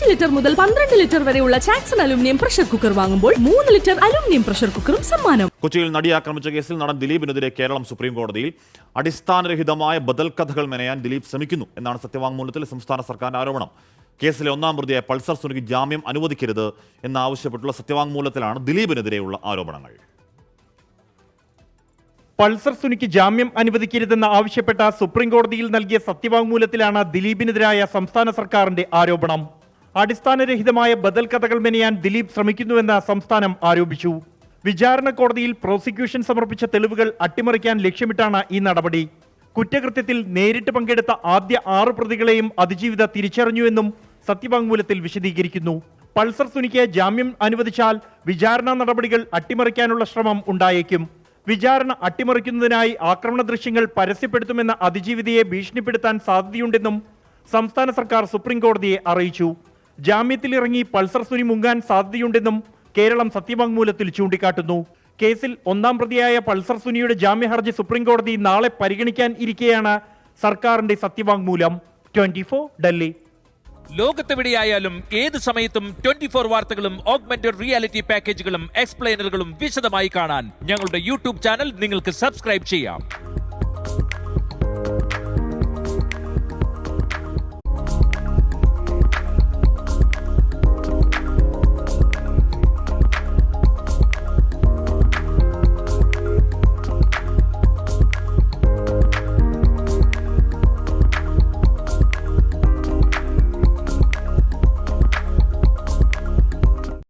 അഞ്ച് ലിറ്റർ മുതൽ പന്ത്രണ്ട് ലിറ്റർ വരെയുള്ള ചാക്സൺ അലുമിനിയം പ്രഷർ കുക്കർ വാങ്ങുമ്പോൾ മൂന്ന് ലിറ്റർ അലുമിനിയം പ്രഷർ കുക്കറും സമ്മാനം. കൊച്ചിയിൽ നടി ആക്രമിച്ച കേസിൽ നടൻ ദിലീപിനെതിരെ കേരളം സുപ്രീം കോടതിയിൽ അടിസ്ഥാനരഹിതമായ ബദൽ കഥകൾ മെനയാൻ ദിലീപ് ശ്രമിക്കുന്നു എന്നാണ് സത്യവാങ്മൂലത്തിൽ സംസ്ഥാന സർക്കാരിന്റെ ആരോപണം. കേസിലെ ഒന്നാം പ്രതിയായ പൾസർ സുനിക്ക് ജാമ്യം അനുവദിക്കരുത് എന്നാവശ്യപ്പെട്ടുള്ള സത്യവാങ്മൂലത്തിലാണ് ദിലീപിനെതിരെയുള്ള ആരോപണങ്ങൾ. പൾസർ സുനിക്ക് ജാമ്യം അനുവദിക്കരുതെന്ന് ആവശ്യപ്പെട്ട സുപ്രീം കോടതിയിൽ നൽകിയ സത്യവാങ്മൂലത്തിലാണ് ദിലീപിനെതിരായ സംസ്ഥാന സർക്കാരിന്റെ ആരോപണം. അടിസ്ഥാനരഹിതമായ ബദൽ കഥകൾ മെനയാൻ ദിലീപ് ശ്രമിക്കുന്നുവെന്ന് സംസ്ഥാനം ആരോപിച്ചു. വിചാരണ കോടതിയിൽ പ്രോസിക്യൂഷൻ സമർപ്പിച്ച തെളിവുകൾ അട്ടിമറിക്കാൻ ലക്ഷ്യമിട്ടാണ് ഈ നടപടി. കുറ്റകൃത്യത്തിൽ നേരിട്ട് പങ്കെടുത്ത ആദ്യ ആറ് പ്രതികളെയും അതിജീവിത തിരിച്ചറിഞ്ഞുവെന്നും സത്യവാങ്മൂലത്തിൽ വിശദീകരിക്കുന്നു. പൾസർ സുനിക്ക് ജാമ്യം അനുവദിച്ചാൽ വിചാരണ നടപടികൾ അട്ടിമറിക്കാനുള്ള ശ്രമം ഉണ്ടായേക്കും. വിചാരണ അട്ടിമറിക്കുന്നതിനായി ആക്രമണ ദൃശ്യങ്ങൾ പരസ്യപ്പെടുത്തുമെന്ന അതിജീവിതയെ ഭീഷണിപ്പെടുത്താൻ സാധ്യതയുണ്ടെന്നും സംസ്ഥാന സർക്കാർ സുപ്രീം കോടതിയെ അറിയിച്ചു. ജാമ്യത്തിലിറങ്ങി പൾസർ സുനി മുങ്ങാൻ സാധ്യതയുണ്ടെന്നും കേരളം സത്യവാങ്മൂലത്തിൽ ചൂണ്ടിക്കാട്ടുന്നു. കേസിൽ ഒന്നാം പ്രതിയായ പൾസർ സുനിയുടെ ജാമ്യ ഹർജി സുപ്രീം കോടതി നാളെ പരിഗണിക്കാൻ ഇരിക്കെയാണ് സർക്കാരിന്റെ സത്യവാങ്മൂലം. Twenty four Delhi. ലോകത്തെവിടെയായാലും ഏത് സമയത്തും ട്വന്റി ഫോർ വാർത്തകളും ഓഗ്മെന്റഡ് റിയാലിറ്റി പാക്കേജുകളും എക്സ്പ്ലെയിനറുകളും വിശദമായി കാണാൻ ഞങ്ങളുടെ യൂട്യൂബ് ചാനൽ നിങ്ങൾക്ക് സബ്സ്ക്രൈബ് ചെയ്യാം.